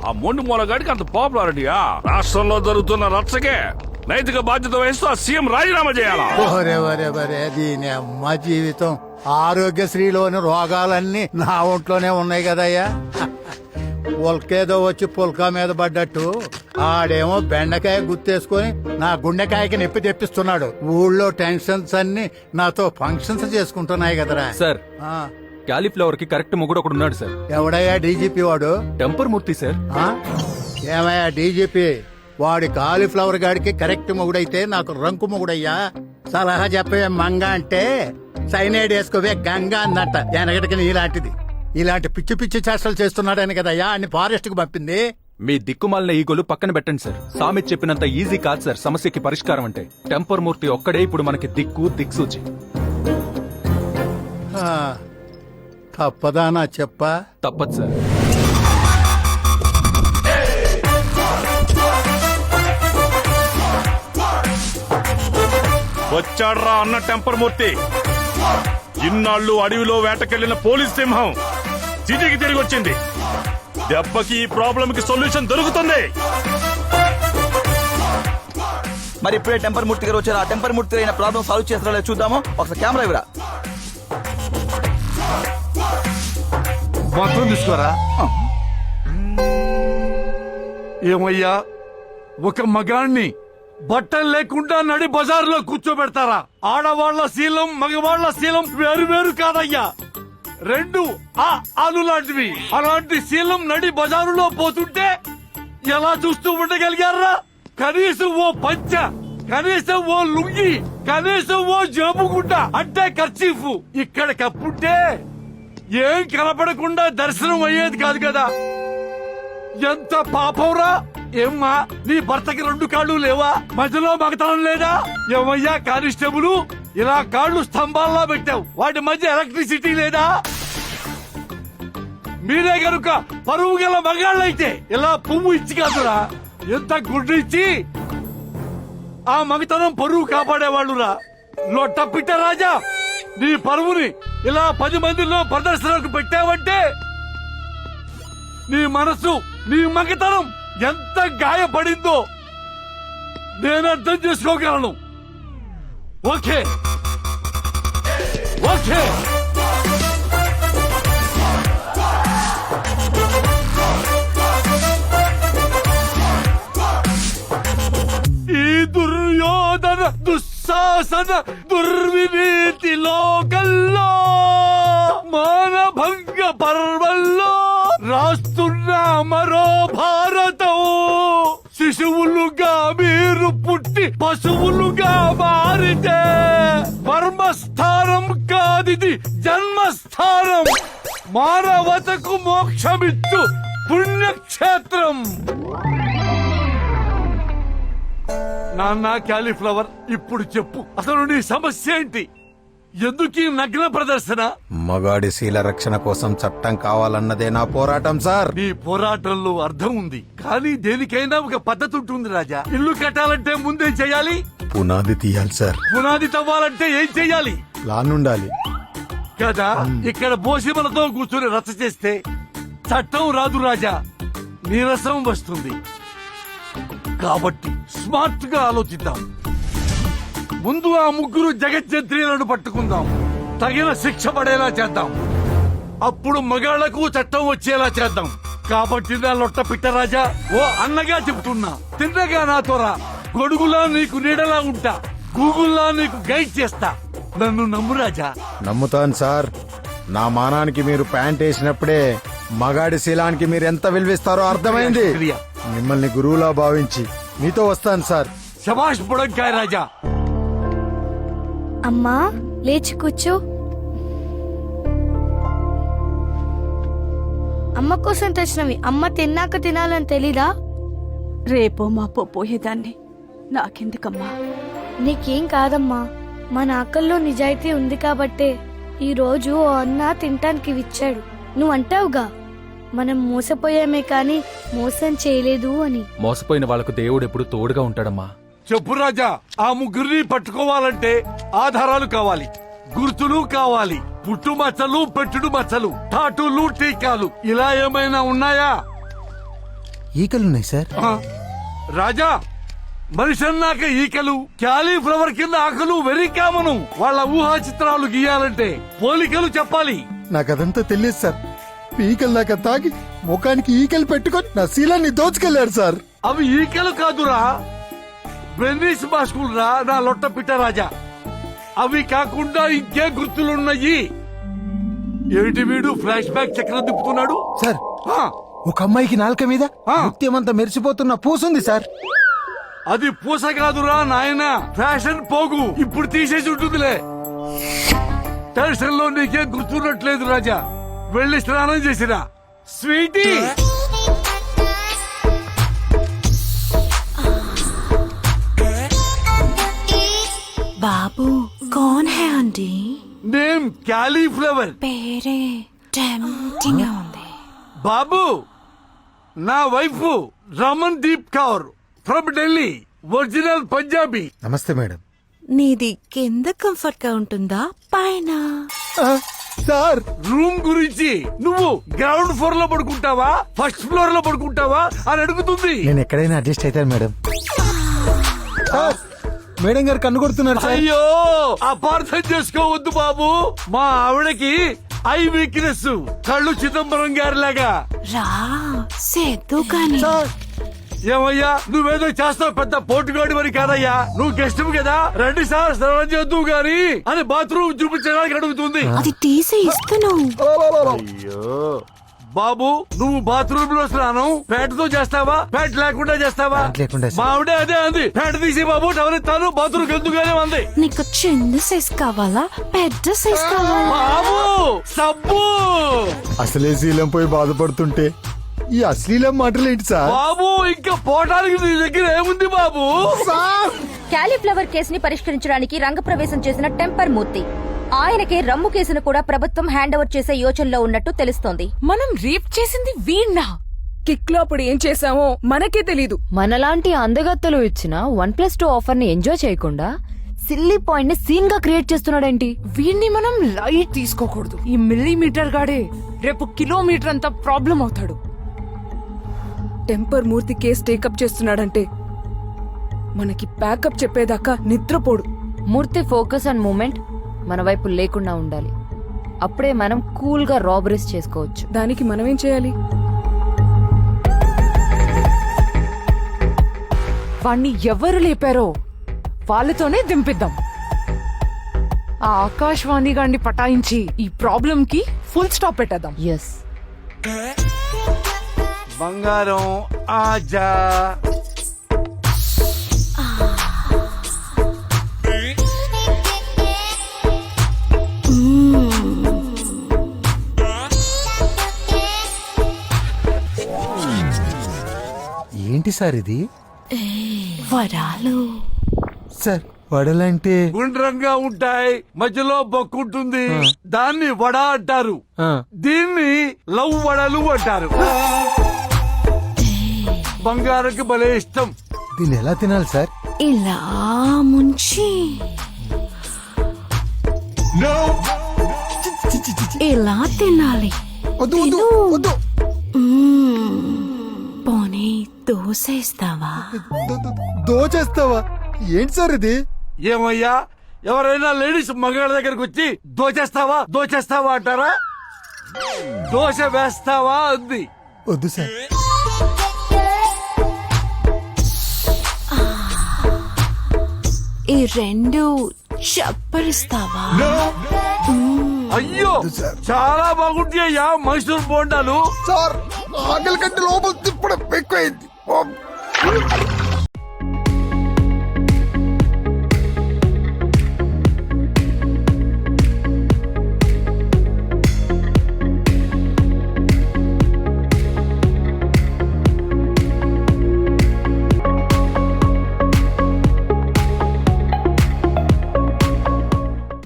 ఆ మొండి మూలగాడికి అంత పాపులారిటీయా రాష్ట్రంలో జరుగుతున్న రచ్చకే నైతిక బాధ్యత వహిస్తూ ఆ సీఎం రాజీనామా చేయాలా ఒరే ఒరే ఒరే దీని అమ్మ జీవితం ఆరోగ్యశ్రీలోని రోగాలన్నీ నా ఒంట్లోనే ఉన్నాయి కదయ్యా పుల్కేదో వచ్చి పుల్కా మీద పడ్డట్టు ఆడేమో బెండకాయ గుర్తేసుకొని నా గుండెకాయకి నొప్పి తెప్పిస్తున్నాడు ఊళ్ళో టెన్షన్స్ అన్ని నాతో ఫంక్షన్స్ చేసుకుంటున్నాయి కదరా సార్ క్యాలీఫ్లవర్కి కరెక్ట్ మొగుడు ఒకడు ఉన్నాడు సార్. ఎవడయ్యా డీజీపీ వాడు? Temper Murthy sir. ఆ? ఏమయ్యా డీజీపీ? వాడి కాలీఫ్లవర్ గాడికి కరెక్ట్ మొగుడైతే నాకు రంకు మొగుడయ్యా. సలహా చెప్పే మంగ అంటే సైనైడ్ వేసుకోవే గంగ అన్నట్ట వెనకటికి నీలాంటిది. ఇలాంటి పిచ్చి పిచ్చి చేష్టలు చేస్తున్నాడని కదయ్యా అన్ని ఫారెస్ట్కు పంపింది. మీ దిక్కుమాలిన ఈగోలు పక్కన పెట్టండి సార్. సామెత్ చెప్పినంత ఈజీ కాదు సార్ సమస్యకి పరిష్కారం అంటే. టెంపర్ మూర్తి ఒక్కడే ఇప్పుడు మనకి దిక్కు దిక్సూచి. తప్పదానా చెప్పా? తప్పదు సార్. వచ్చాడ్రా అన్న టెంపర్ మూర్తి. ఇన్నాళ్ళు అడవిలో వేటకెళ్ళిన పోలీస్ సింహం సిటీకి తిరిగి వచ్చింది. దెబ్బకి ఈ ప్రాబ్లం కి సొల్యూషన్ దొరుకుతుంది. మరి ఇప్పుడే టెంపర్ మూర్తి గారు వచ్చారు. ఆ టెంపర్ మూర్తి అయిన ప్రాబ్లం సాల్వ్ చేస్తారో లేదో చూద్దాము. ఒకసారి కెమెరా ఇవ్వరా? మొత్తం తీసుకోరా? ఏమయ్యా ఒక మగాణ్ణి బట్టలు లేకుండా నడి బజార్లో కూర్చోబెడతారా? ఆడవాళ్ళ శీలం మగవాళ్ళ శీలం వేరు వేరు కాదయ్యా. రెండు ఆ ఆలు లాంటివి. అలాంటి శీలం నడి బజారులో పోతుంటే ఎలా చూస్తూ ఉండగలిగారా? కనీసం ఓ పంచ కనీసం ఓ లుంగి కనీసం ఓ జేబుగుడ్డ అంటే ఖర్చీఫ్ ఇక్కడ కప్పుంటే ఏం కనపడకుండా దర్శనం అయ్యేది కాదు కదా. ఎంత పాపంరా? ఏమ్మా నీ భర్తకి రెండు కాళ్ళు లేవా? మధ్యలో మగతనం లేదా? ఏమయ్యా కానిస్టేబుల్ ఇలా కాళ్ళు స్తంభాల్లో పెట్టావు. వాటి మధ్య ఎలక్ట్రిసిటీ లేదా? మీరే గనుక పరువు గల మగాళ్ళైతే ఇలా పువ్వు ఇచ్చి కాదురా. ఎంత గుడ్డు ఇచ్చి? ఆ మగతనం పరువు కాపాడేవాళ్ళురా. లొట్ట పిట్ట రాజా నీ పరువుని ఇలా పది మందిలో ప్రదర్శనకు పెట్టావంటే నీ మనసు నీ మగతనం ఎంత గాయపడిందో నేను అర్థం చేసుకోగలను. ఓకే. ఓకే. దుస్సాసన దుర్విభీతి లోకల్లో మానభంగ పర్వంలో రాస్తున్న మరో భారతం శిశువులుగా మీరు పుట్టి పశువులుగా మారితే మర్మస్థానం కాదిది జన్మస్థానం. మానవతకు మోక్షమిచ్చు పుణ్యక్షేత్రం. నాన్న క్యాలీఫ్లవర్ ఇప్పుడు చెప్పు. అసలు నీ సమస్య ఏంటి? ఎందుకు ఈ నగ్న ప్రదర్శన? మగాడి శీల రక్షణ కోసం చట్టం కావాలన్నదే నా పోరాటం సార్. నీ పోరాటంలో అర్థం ఉంది. కానీ దేనికైనా ఒక పద్ధతి ఉంటుంది రాజా. ఇల్లు కట్టాలంటే ముందేం చేయాలి. పునాది తీయాలి సార్. పునాది తవ్వాలంటే ఏం చెయ్యాలి ప్లాన్ ఉండాలి కదా ఇక్కడ బోసిమలతో కూర్చుని రచ్చ చేస్తే చట్టం రాదు రాజా. నీరసం వస్తుంది. కాబట్టి స్మార్ట్గా ఆలోచిద్దాం. ముందు ఆ ముగ్గురు జగజ్జంత్రీలను పట్టుకుందాం. తగిన శిక్ష పడేలా చేద్దాం. అప్పుడు మగాళ్ళకు చట్టం వచ్చేలా చేద్దాం. కాబట్టి నా లొట్ట పిట్టరాజా ఓ అన్నగా చెప్తున్నా తిన్నగా నాతో రా గొడుగులా నీకు నీడలా ఉంటా. గూగుల్లా నీకు గైడ్ చేస్తా. నన్ను నమ్ము రాజా. నమ్ముతాను సార్. నా మానానికి మీరు ప్యాంట్ వేసినప్పుడే మగాడి శీలానికి మీరు ఎంత విలువిస్తారో అర్థమైంది. మిమ్మల్ని గురువులా భావించి మీతో వస్తాను సార్. శభాష్ బుడంకాయ రాజా. అమ్మా లేచి కూర్చో. అమ్మ కోసం తెచ్చినవి అమ్మ తిన్నాక తినాలని తెలీదా? రేపో మాపో పోయేదాన్ని. నాకెందుకమ్మా? నీకేం కాదమ్మా మన ఆకల్లో నిజాయితీ ఉంది కాబట్టే ఈ రోజు ఓ అన్న తినటానికి ఇచ్చాడు నువ్వు అంటావుగా మనం మోసపోయామే కానీ మోసం చేయలేదు అని. మోసపోయిన వాళ్ళకు దేవుడు ఎప్పుడు తోడుగా ఉంటాడమ్మా. చెప్పు రాజా ఆ ముగ్గురిని పట్టుకోవాలంటే ఆధారాలు కావాలి గుర్తులు కావాలి పుట్టు మచ్చలు పెట్టుడు మచ్చలు టాటూలు టీకాలు ఇలా ఏమైనా ఉన్నాయా? ఈకలున్నాయి సార్. ఆ? రాజా మనిషి అన్నాక ఈకలు క్యాలీఫ్లవర్ కింద ఆకలు వెరీ కామను వాళ్ళ ఊహా చిత్రాలు గీయాలంటే పోలికలు చెప్పాలి. నాకదంతా తెలియదు సార్. ఈకలు దాకా తాగి ముఖానికి ఈకలు పెట్టుకొని నా శీలాన్ని దోచుకెళ్ళాడు సార్. అవి ఈకలు కాదురా. బ్రెన్నిస్ మాస్కులు రా నా లొట్ట పిట్ట రాజా అవి కాకుండా ఇంకే గుర్తులున్నాయి. ఏమిటి వీడు ఫ్లాష్ బ్యాక్ చక్రం తిప్పుతున్నాడు? సార్ ఆ, ఒక అమ్మాయికి నాలుక మీద ఆ. ముత్యమంతా మెరిసిపోతున్న పూసుంది సార్. అది పూస కాదురా నాయన. ఫ్యాషన్ పోగు. ఇప్పుడు తీసేసి ఉంటుందిలే. టెన్షన్లో నీకేం గుర్తున్నట్లేదు రాజా. వెళ్ళి స్నానం చేసిరా స్వీటీ! బాబు కౌన్ హే అండి నేమ్ క్యాలీఫ్లవర్. పేరే టెంప్టింగ్ ఉంది. బాబు నా wife Ramandeep Kaur from Delhi original Punjabi. నమస్తే మేడం. నీది కింద కంఫర్ట్గా ఉంటుందా? పైన. సార్ రూమ్ గురించి. నువ్వు గ్రౌండ్ ఫ్లోర్లో పడుకుంటావా? ఫస్ట్ ఫ్లోర్లో పడుకుంటావా? అని అడుగుతుంది. నేను ఎక్కడైనా అడ్జస్ట్ అవుతాను మేడం. మేడం గారు కన్ను కొడుతున్నారు సార్. అయ్యో అపార్థం చేసుకోవద్దు బాబు. మా ఆవిడకి ఐ వీక్నెస్. కళ్ళు చిదంబరం గారి లాగా రా సేద్దు కాని. ఏమయ్యా? నువ్వేదో చేస్తావు పెద్ద పోటుగాడి మరి కాదయ్యా. నువ్వు గెస్ట్ కదా? రండి సార్ స్నానం చేద్దు గాని అని బాత్రూమ్ చూపించడానికి అడుగుతుంది. అది తీసి ఇస్తును. బాబు నువ్వు బాత్రూమ్లో స్నానం పేటతో చేస్తావా? పేట లేకుండా చేస్తావా? లేకుండా మా ఆవిడే అదే అంది. పేట తీసి బాబు టవరిస్తాను బాత్రూమ్ ఎందుకుగానే ఉంది నీకు చిన్న సైజ్ కావాలా? పెద్ద సైజ్ కావాలా? బాబు సబ్బు! అసలే శీలం పోయి బాధపడుతుంటే ఈ అశ్లీలం మాటలు ఏంటి సార్? బాబు ఇంకా పోవడానికి నీ దగ్గర ఏముంది బాబు? క్యాలీఫ్లవర్ కేసుని పరిష్కరించడానికి రంగప్రవేశం చేసిన టెంపర్ మూర్తి. ఆయనకే రమ్ము కేసును కూడా ప్రభుత్వం హ్యాండ్ ఓవర్ చేసే యోచనలో ఉన్నట్టు తెలుస్తోంది. మనం రేప్ చేసింది వీణ్ణా? కిక్లో అప్పుడు ఏం చేసామో మనకే తెలీదు. మనలాంటి అందగత్తలు ఇచ్చిన వన్ ప్లస్ టూ ఆఫర్ని ఎంజాయ్ చేయకుండా సిల్లీ పాయింట్ని సీన్గా క్రియేట్ చేస్తున్నాడేంటి? వీణ్ణి మనం లైట్ తీసుకోకూడదు. ఈ మిల్లీమీటర్ గాడే రేపు కిలోమీటర్ అంత ప్రాబ్లం అవుతాడు. టెంపర్ మూర్తి కేసు టేకప్ చేస్తున్నాడంటే మనకి బ్యాకప్ చెప్పేదాకా నిద్రపోడు. మూర్తి ఫోకస్ అండ్ మూమెంట్ మన వైపు లేకుండా ఉండాలి. అప్పుడే మనం కూల్గా రాబరీస్ చేసుకోవచ్చు. దానికి మనమేం చేయాలి? వాణ్ణి ఎవరు లేపారో వాళ్ళతోనే దింపిద్దాం. ఆ ఆకాశవాణి గాండి పటాయించి ఈ ప్రాబ్లం కి ఫుల్ స్టాప్ పెట్టేద్దాం. ఎస్ బంగారం ఆజా. ఏంటి సార్ ఇది? వరాలు. సార్ వడలంటే గుండ్రంగా ఉంటాయి మధ్యలో బొక్కుంటుంది. దాన్ని వడ అంటారు. దీన్ని లవ్ వడలు అంటారు. బంగారంకి భలే ఇష్టం. దీన్ని ఎలా తినాలి సార్? ఇలా ముంచి. ఇలా తినాలి. వద్దు వద్దు వద్దు. పోనీ దోశ ఇస్తావా? దో- దో- దోచేస్తావా ఏంటి సార్ ఇది? ఏమయ్యా? ఎవరైనా లేడీస్ మగాళ్ళ దగ్గరకు వచ్చి దోచేస్తావా దోచేస్తావా అంటారా? దోశ వేస్తావా అంది. వద్దు సార్. రెండు చప్పరిస్తావా? అయ్యో చాలా బాగుంటాయ్యా మైసూర్ బోండాలు. సార్ ఆకలి కంటే లోపల తిప్పడం ఎక్కువైంది.